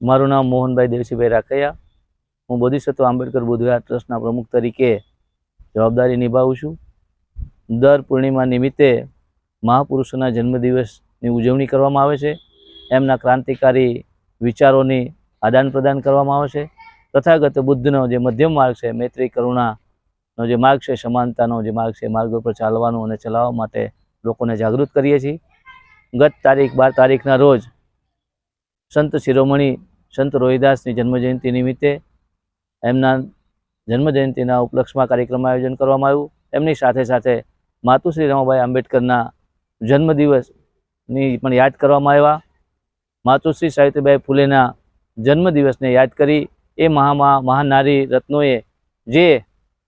મારું નામ મોહનભાઈ દેવસીભાઈ રાખૈયા. હું બોધિસત્વ આંબેડકર બુધવાર ટ્રસ્ટના પ્રમુખ તરીકે જવાબદારી નિભાવું છું. દર પૂર્ણિમા નિમિત્તે મહાપુરુષોના જન્મદિવસની ઉજવણી કરવામાં આવે છે. એમના ક્રાંતિકારી વિચારોની આદાન પ્રદાન કરવામાં આવે છે. તથાગત બુદ્ધનો જે મધ્યમ માર્ગ છે, મૈત્રી કરુણાનો જે માર્ગ છે, સમાનતાનો જે માર્ગ છે, માર્ગ ઉપર ચાલવાનું અને ચલાવવા માટે લોકોને જાગૃત કરીએ છીએ. ગત તારીખ બાર તારીખના રોજ સંત શિરોમણી સંત રોહિદાસની જન્મજયંતિ નિમિત્તે એમના જન્મજયંતિના ઉપલક્ષમાં કાર્યક્રમ આયોજન કરવામાં આવ્યું. એમની સાથે સાથે માતુશ્રી રમાભાઈ આંબેડકરના જન્મદિવસની પણ યાદ કરવામાં આવ્યા. માતુશ્રી સાવિત્રીબાઈ ફૂલેના જન્મદિવસને યાદ કરી એ મહામા મહાનારી રત્નોએ જે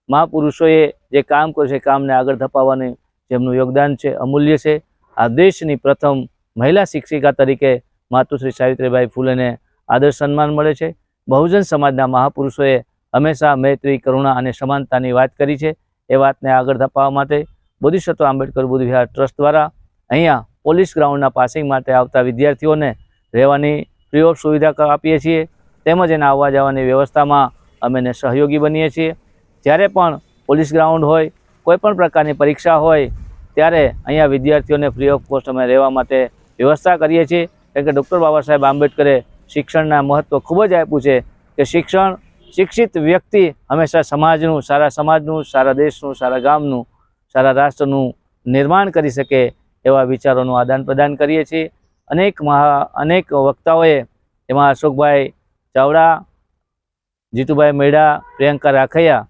મહાપુરુષોએ જે કામ કર્યું છે કામને આગળ ધપાવવાનું જેમનું યોગદાન છે, અમૂલ્ય છે. આ દેશની પ્રથમ મહિલા શિક્ષિકા તરીકે માતુશ્રી સાવિત્રીબાઈ ફૂલેને આદર સન્માન મળે છે. બહુજન સમાજના મહાપુરુષોએ હંમેશા મૈત્રી, કરુણા અને સમાનતાની વાત કરી છે. એ વાતને આગળ ધપાવવા માટે બોધિસત્વ આંબેડકર બુદ્ધ વિહાર ટ્રસ્ટ દ્વારા અહીંયા પોલીસ ગ્રાઉન્ડના પાસિંગ માટે આવતા વિદ્યાર્થીઓને રહેવાની ફ્રી ઓફ સુવિધા આપીએ છીએ. તેમજ એના આવવા જવાની વ્યવસ્થામાં અમે એને સહયોગી બનીએ છીએ. જ્યારે પણ પોલીસ ગ્રાઉન્ડ હોય, કોઈ પણ પ્રકારની પરીક્ષા હોય, ત્યારે અહીંયા વિદ્યાર્થીઓને ફ્રી ઓફ કોસ્ટ અમે રહેવા માટે વ્યવસ્થા કરીએ છીએ. કારણ કે ડૉક્ટર બાબા સાહેબ આંબેડકરે શિક્ષણના મહત્ત્વ ખૂબ જ આપ્યું છે કે શિક્ષણ શિક્ષિત વ્યક્તિ હંમેશા સમાજનું, સારા સમાજનું, સારા દેશનું, સારા ગામનું, સારા રાષ્ટ્રનું નિર્માણ કરી શકે એવા વિચારોનું આદાન પ્રદાન કરીએ છીએ. અનેક મહા, અનેક વક્તાઓએ એમાં અશોકભાઈ ચાવડા, જીતુભાઈ મેડા, પ્રિયંકા રાખૈયા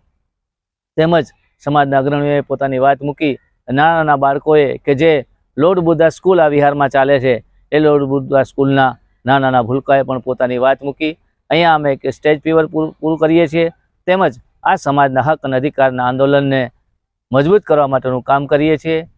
તેમજ સમાજના અગ્રણીઓએ પોતાની વાત મૂકી નાના નાના બાળકોએ કે જે લોર્ડ બુદ્ધા સ્કૂલ આ વિહારમાં ચાલે છે, એ લોર્ડ બુદ્ધા સ્કૂલના નાના નાના ભૂલકાએ પણ પોતાની વાત મૂકી. અહીંયા અમે એક સ્ટેજ પીવર પૂરું કરીએ છીએ. તેમજ આ સમાજના હક અને અધિકારના આંદોલનને મજબૂત કરવા માટેનું કામ કરીએ છીએ.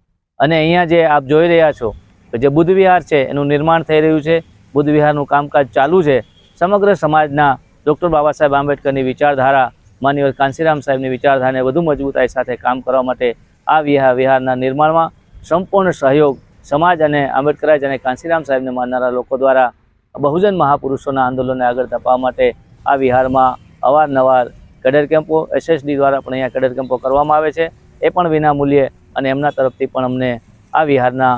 અને અહીંયા જે આપ જોઈ રહ્યા છો કે જે બુદ્ધ વિહાર છે, એનું નિર્માણ થઈ રહ્યું છે. બુદ્ધ વિહારનું કામકાજ ચાલુ છે. સમગ્ર સમાજના ડૉક્ટર બાબા સાહેબ આંબેડકરની વિચારધારા, માનનીય કાંસીરામ સાહેબની વિચારધારાને વધુ મજબૂતાઈ સાથે કામ કરવા માટે આ વિહાર વિહારના નિર્માણમાં સંપૂર્ણ સહયોગ સમાજ અને આંબેડકરાજ અને કાંસીરામ સાહેબને માનનારા લોકો દ્વારા બહુજન મહાપુરુષોના આંદોલનને આગળ ધપાવવા માટે આ વિહારમાં અવારનવાર કડર કેમ્પો એસએસડી દ્વારા પણ અહીંયા કડર કેમ્પો કરવામાં આવે છે. એ પણ વિના મૂલ્યે અને એમના તરફથી પણ અમને આ વિહારના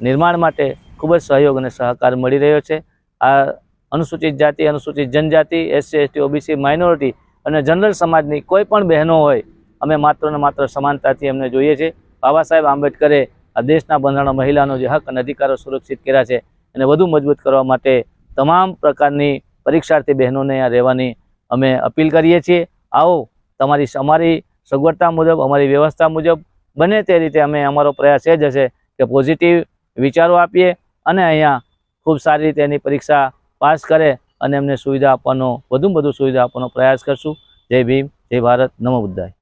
નિર્માણ માટે ખૂબ જ સહયોગ અને સહકાર મળી રહ્યો છે. આ અનુસૂચિત જાતિ, અનુસૂચિત જનજાતિ એસસી એસટી ઓબીસી માઇનોરિટી અને જનરલ સમાજની કોઈ પણ બહેનો હોય, અમે માત્ર ને માત્ર સમાનતાથી અમને જોઈએ છીએ. બાબા સાહેબ આંબેડકરે આ દેશના બંધારણ મહિલાનો જે હક અને અધિકારો સુરક્ષિત કર્યા છે, એને વધુ મજબૂત કરવા માટે તમામ પ્રકારની પરીક્ષાર્થી બહેનોને અહીંયા રહેવાની અમે અપીલ કરીએ છીએ. આવો, તમારી અમારી સગવડતા મુજબ, અમારી વ્યવસ્થા મુજબ બને તે રીતે અમે અમારો પ્રયાસ એ જ હશે કે પોઝિટિવ વિચારો આપીએ અને અહીંયા ખૂબ સારી રીતે એની પરીક્ષા પાસ કરે અને એમને સુવિધા આપવાનો, વધુમાં વધુ સુવિધા આપવાનો પ્રયાસ કરશું. જય ભીમ, જય ભારત, નમો બુદ્ધાય.